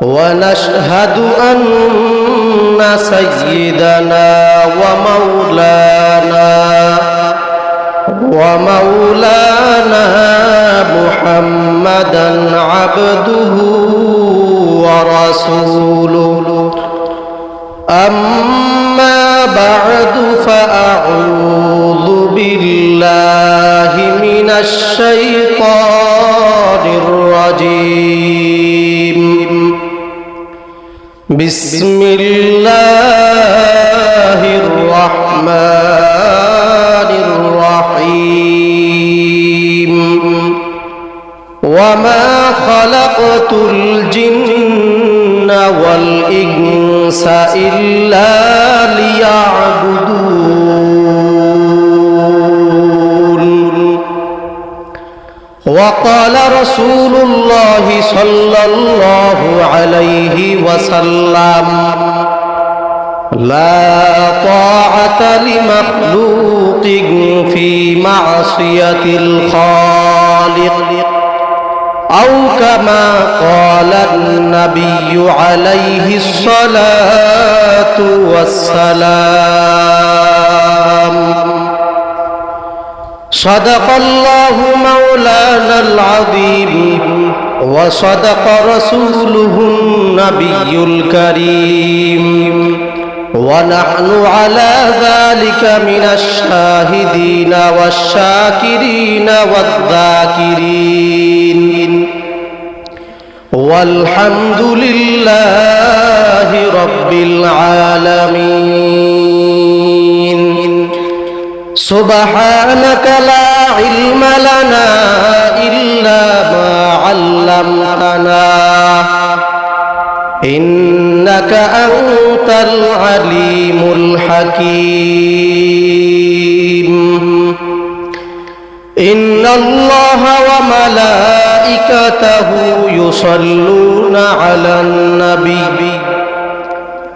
ونشهد أن سيدنا ومولانا ومولانا محمدا عبده ورسوله أما بعد فأعوذ بالله من الشيطان الرجيم بسم الله الرحمن الرحيم. وما خلقت وقال رسول الله صلى الله عليه وسلم لا طاعة لمخلوق في معصية الخالق أو كما قال النبي عليه الصلاة والسلام. صدق الله مولانا العظيم وصدق رسوله النبي الكريم. ونحن على ذلك من الشاهدين والشاكرين والذاكرين. والحمد لله رب العالمين. سبحانك لا علم لنا إلا ما علمتنا إنك أنت العليم الحكيم إن الله وملائكته يصلون على النبي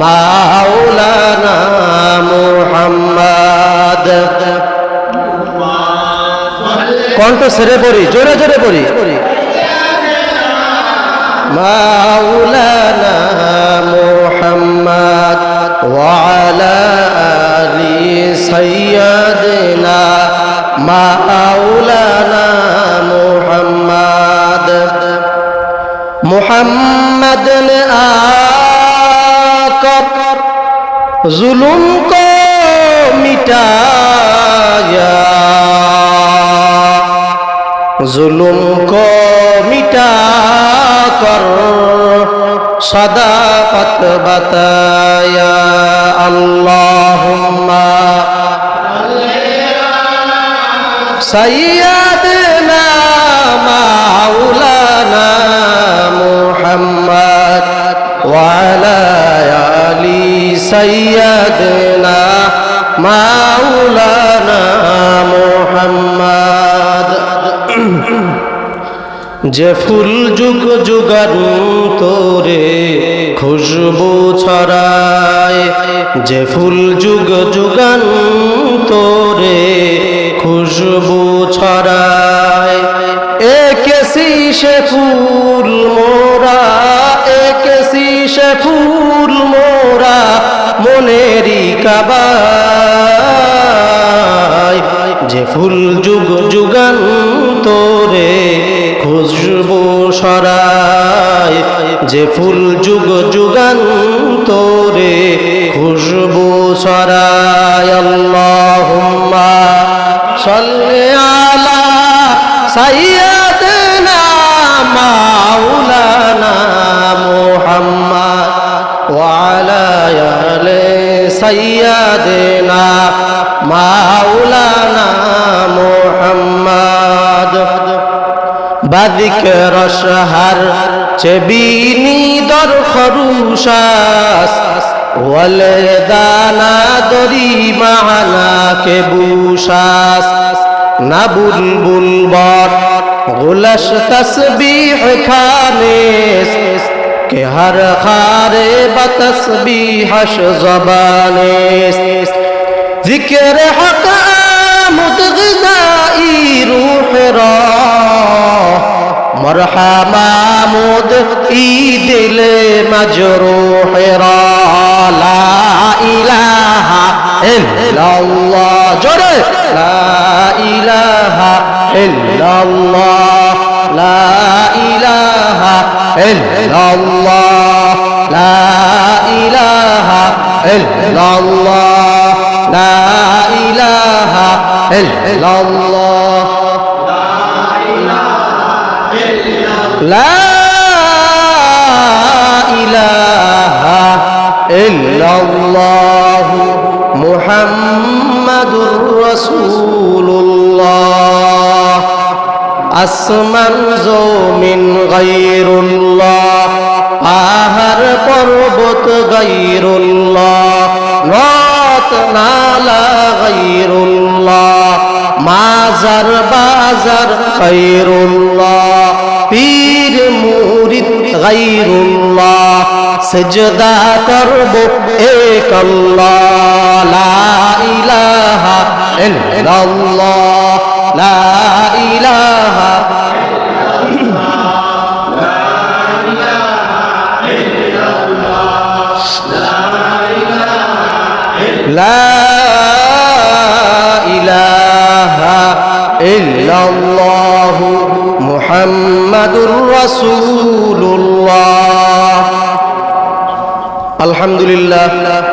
মাওলানা মুহাম্মদ। কণ্ঠ সেরে পড়ি জোরে জোরে পড়ি। মাওলানা মুহাম্মদ ওয়ালা আলি সাইয়্যিদ जुल्म को मिटाया जुल्म को मिटा कर सदाकत बताया अल्लाहुम्मा सैयदना সৈয়দনা مولانا محمد যে ফুল যুগ যুগান তোরে খুশবু ছড়ায়, যে ফুল যুগ যুগান তোরে খুশবু ছড়ায়। একেসি সে ফুল মোরা, একেসি সে ফুল মোরা মনেরি কাবায় যে ফুল যুগ যুগান্তরে খুশবু সরায় যে ফুল যুগ যুগান্তরে سيدنا مولانا محمد بذكر الشهر چبینی در خروش است ولدانا دری معنا که بوش است نبون بون بار غلش تسبیح کانست کہ ہر خارے بتسبیحش زبانے ذکر حق آمد غذائی روح را مرحم آمد ای دل مجروح را لا الہ الا اللہ جڑے لا الہ الا اللہ إلا الله. لا إله إلا الله. لا إله إلا الله. لا إله إلا الله. محمد رسول الله. أسمن زوم غير পর্বত গাইরুল্লাহ রাত নালা গাইরুল্লাহ মাজার বাজার গাইরুল্লাহ পীর মুরিদ গাইরুল্লাহ সেজদা করব এক আল্লাহ, লা لا إله إلا الله محمد رسول الله আলহামদুলিল্লাহ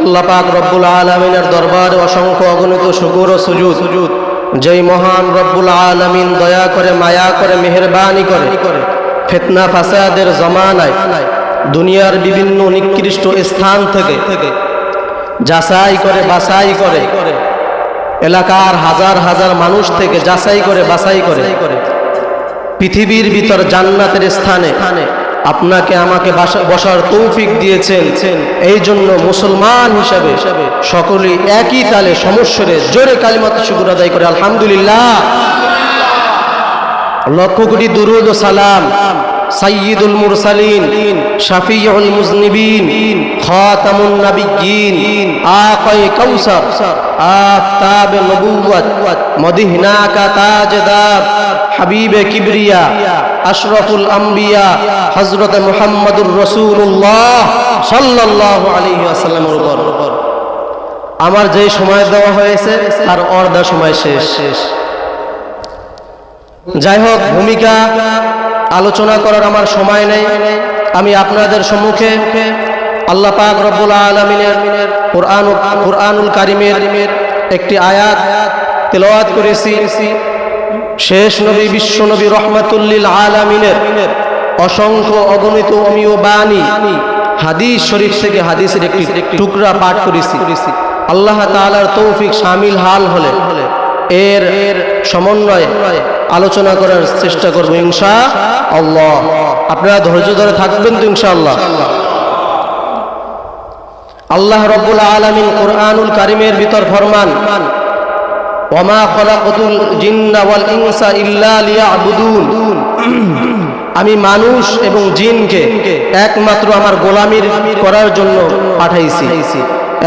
আল্লাহ পাক রব্বুল আলমিনের দরবারে অসংখ্য অগণিত শুকুর ও সুজুদ সুজুদ যেই মহান রব্বুল আলমিন দয়া করে মায়া করে মেহরবানি করে ফেতনা ফাসাদের জমানায় দুনিয়ার বিভিন্ন নিকৃষ্ট স্থান থেকে যাচাই করে, বাছাই করে। এলাকার হাজার হাজার মানুষ থেকে যাচাই করে, বাছাই করে। পৃথিবীর ভিতর জান্নাতের স্থানে আপনাকে আমাকে বাসা- বসার তৌফিক দিয়েছেন। এই জন্য মুসলমান হিসাবে সকলেই একই তালে সমস্যরে জোরে কালিমাত শুকুর আদায় করে, আলহামদুলিল্লাহ। লক্ষ কোটি দুরুদ ও সালাম। সাইয়্যিদুল মুরসালিন, শাফিউল মুজনিবিন, খাতামুন নাবিয়্যিন, আকায়ে কাউসার, আফতাব নবুওয়াত মদিহনা কা তাজদার, হাবিবে কিবরিয়া, আশরাফুল আম্বিয়া, হযরত মুহাম্মদুর রাসূলুল্লাহ সাল্লাল্লাহু আলাইহি ওয়াসাল্লামের উপর। আমার যে সময় দেওয়া হয়েছে, তার অর্ধা সময় শেষ। যাই হোক, ভূমিকা আলোচনা করার আমার সময় নেই। আমি আপনাদের সম্মুখে আল্লাহ পাক রব্বুল আলমিনের কোরআন কোরআনুল কারিমের একটি আয়াত তেলাওয়াত করেছি। শেষ নবী, বিশ্ব নবী রহমাতুল্লিল আলমিনের অসংখ্য অগণিত অমীয় বাণী হাদিস শরীফ থেকে হাদিসের একটি টুকরা পাঠ করেছি। আল্লাহ তাআলার তৌফিক সামিল হাল হলে এর সমন্বয়ে আলোচনা করার চেষ্টা করব, ইনশা আল্লাহ। আপনারা ধৈর্য ধরে থাকবেন তো ইনশাআল্লাহ আল্লাহ। রব্বুল আলমিন কোরআনুল কারিমের ভিতর ফরমান ইনসা ইল্লা আমি মানুষ এবং জিনকে একমাত্র আমার গোলামির করার জন্য পাঠাইছি।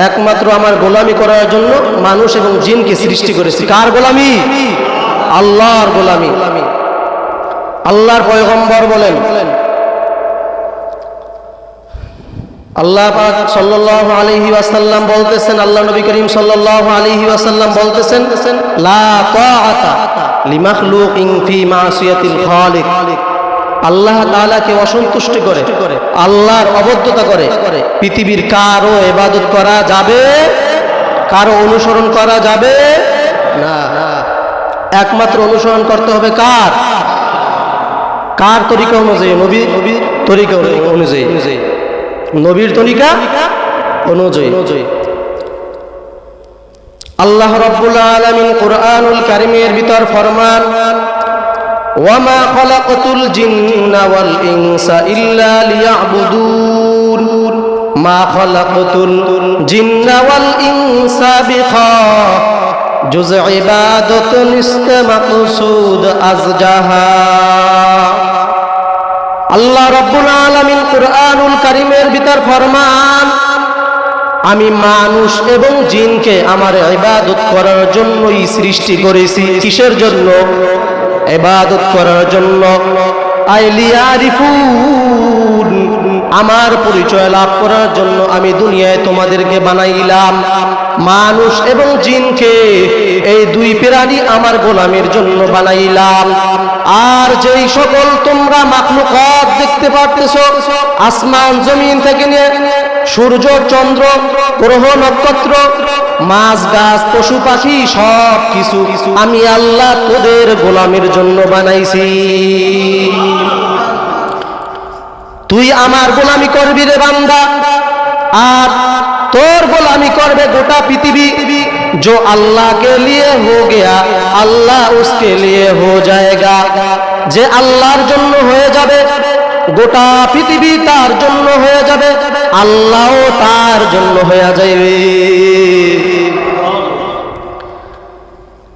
একমাত্র আমার গোলামি করার জন্য মানুষ এবং জিনকে সৃষ্টি করেছি। কার গোলামি? আল্লাহর গোলামি। আল্লাহর পয়গম্বর বলেন। আল্লাহ পাক সাল্লাল্লাহু আলাইহি ওয়াসাল্লাম বলতেছেন, আল্লাহ নবী করিম সাল্লাল্লাহু আলাইহি ওয়াসাল্লাম বলতেছেন আল্লাহ তাআলাকে অসন্তুষ্ট করে, আল্লাহর অবদ্ধতা করে, পৃথিবীর কারও ইবাদত করা যাবে, কারও অনুসরণ করা যাবে না। একমাত্র অনুসরণ করতে হবে কার? কার তরিকা অনুযায়ী? নবী, নবীর তরিকা অনুযায়ী। নবীর তরিকা অনুযায়ী। আল্লাহ রব্বুল আলামিন কোরআনুল কারিমের ভিতর ফরমান, ওয়ামা খলাকতুল জিন্না ওয়াল ইনসা ইল্লা লিয়াবুদুন। মা খলাকতুল জিন্না ওয়াল ইনসা জুজ ইবাদতুন ইস্তামাকসুদ আজজাহা। আল্লাহ রব্বুল আলামিন কোরআনুল কারিমের ভিতর ফরমান, আমি মানুষ এবং জিনকে আমার ইবাদত করার জন্যই সৃষ্টি করেছি। কিসের জন্য? ইবাদত করার জন্য। আমার পরিচয় লাভ করার জন্য আমি দুনিয়ায় তোমাদেরকে বানাইলাম। মানুষ এবং জিনকে এই দুই প্রাণী আমার গোলামের জন্য বানাইলাম। আর যেই সকল তোমরা মাখলুকাত দেখতে পারতেছ, আসমান, জমিন থেকে নিয়ে সূর্য চন্দ্র গ্রহ নক্ষত্র মাছ গাছ পশু পাখি সব কিছু আমি আল্লাহ তোদের গোলামের জন্য বানাইছি তুই আমার গোলামি করবি রে বান্দা আর তোর গোলামি করবে গোটা পৃথিবী जो अल्लाह के लिए हो गया আল্লাহ उसके लिए हो जाएगा যে আল্লাহর জন্য হয়ে যাবে গোটা পৃথিবী তার জন্য হয়ে যাবে আল্লাহও তার জন্য হয়ে যাবে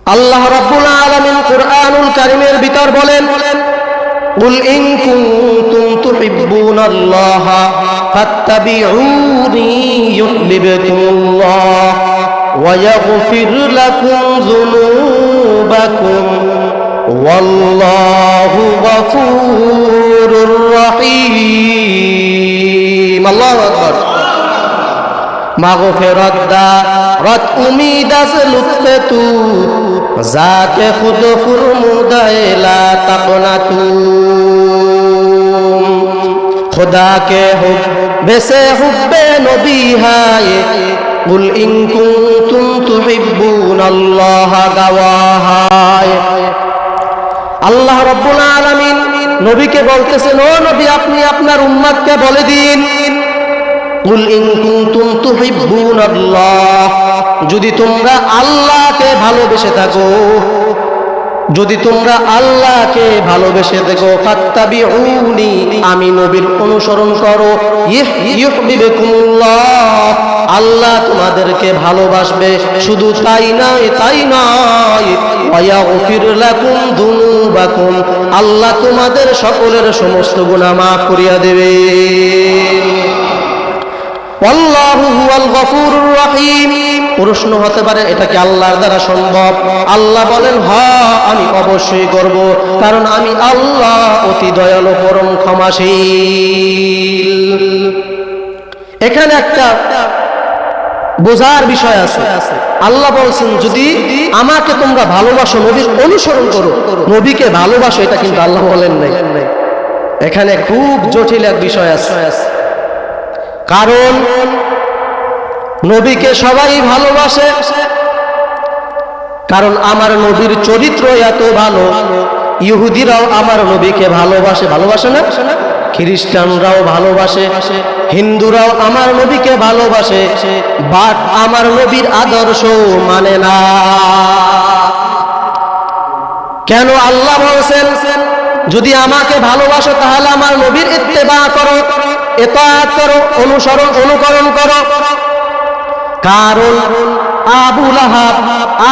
আল্লাহ রাব্বুল আলামিন কুরআনুল কারীমের ভিতর বলেন قل إن كنتم تحبون الله فاتبعوني يحببكم الله ويغفر لكم ذنوبكم ওয়াল্লাহু গফুরুর রহিম। আল্লাহু আকবার। মাগফিরাত দা, রত উমিদ আছে লুৎফে তু, যাকে খুদ ফুরমুদায় লা তাকনা তু। خدا کے حب سے حب نبی ہے قل ان کنتم تحبون اللہ আল্লাহ রব্বুল আলামিন নবীকে বলতেছেন, ও নবী, আপনি আপনার উম্মাদকে বলে দিন। কুল ইন কুনতুম তুহিব্বুন আল্লাহ যদি তোমরা আল্লাহকে ভালোবেসে থাকো যদি তোমরা আল্লাহকে ভালোবেসে দেখো, ফাত্তাবিউনি, আমি নবীর অনুসরণ করো। আল্লাহ তোমাদেরকে ভালোবাসবে। শুধু তাই নয় তাই নয়। আল্লাহ তোমাদের সকলের সমস্ত গুনাহ মাফ করিয়া দেবে। আল্লাহু গফুরুর রহিম। প্রশ্ন হতে পারে, এটা কি আল্লাহর দ্বারা সম্ভব? আল্লাহ বলেন হ্যাঁ আমি অবশ্যই করব, কারণ আমি আল্লাহ অতি দয়ালু, পরম ক্ষমাশীল। এখানে একটা বোঝার বিষয় আছে। আল্লাহ বলছেন, যদি আমাকে তোমরা ভালোবাসো, নবীর অনুসরণ করো, নবীকে ভালোবাসো, এটা কিন্তু আল্লাহ বলেন নাই। এখানে খুব জটিল এক বিষয় আছে। কারণ নবীকে সবাই ভালোবাসে। কারণ আমার নবীর চরিত্র এত ভালো, ইহুদিরাও আমার নবীকে ভালোবাসে। ভালোবাসে না? খ্রিস্টানরাও ভালোবাসে, হিন্দুরাও আমার নবীকে ভালোবাসে, বাট আমার নবীর আদর্শ মানে না। কেন আল্লাহ বলছেন, যদি আমাকে ভালোবাসো তাহলে আমার নবীর ইত্তেবা করো এতাত করো, অনুসরণ, অনুকরণ করো কারণ আবু লাহাব,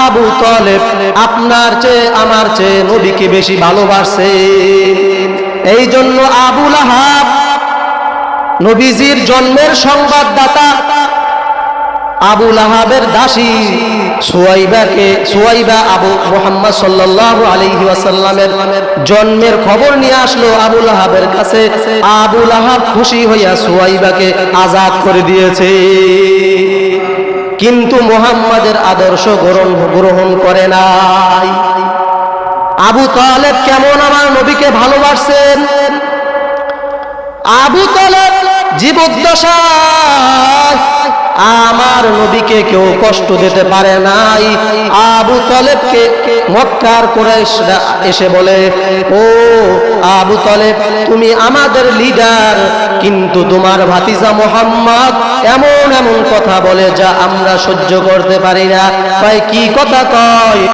আবু তলেব আপনার চেয়ে আমার চেয়ে নবীকে বেশি ভালোবাসে। এই জন্য আবু লাহাব নবীজির জন্মের সংবাদদাতা আবু লাহাবের দাসী সুয়াইবাকে, সুয়াইবা আবু মোহাম্মদ সাল্লাল্লাহু আলাইহি ওয়াসাল্লামের জন্মের খবর নিয়ে আসলো আবু লাহাবের কাছে। আবু লাহাব খুশি হইয়া সুয়াইবাকে আজাদ করে দিয়েছে। কিন্তু মোহাম্মদের আদর্শ গ্রহণ গ্রহণ করে নাই। আবু তালেব কেমন আমার নবীকে ভালোবাসছেন? আবু তালেব জীবদ্দশায় আমার নবীকে কেউ কষ্ট দিতে পারে নাই। আবু তলেবকে মক্কার কুরাইশরা এসে বলে, ও আবু তলেব, তুমি আমাদের লিডার, কিন্তু তোমার ভাতিজা মোহাম্মদ এমন এমন কথা বলে যা আমরা সহ্য করতে পারি না। তাই কি কথা কয়?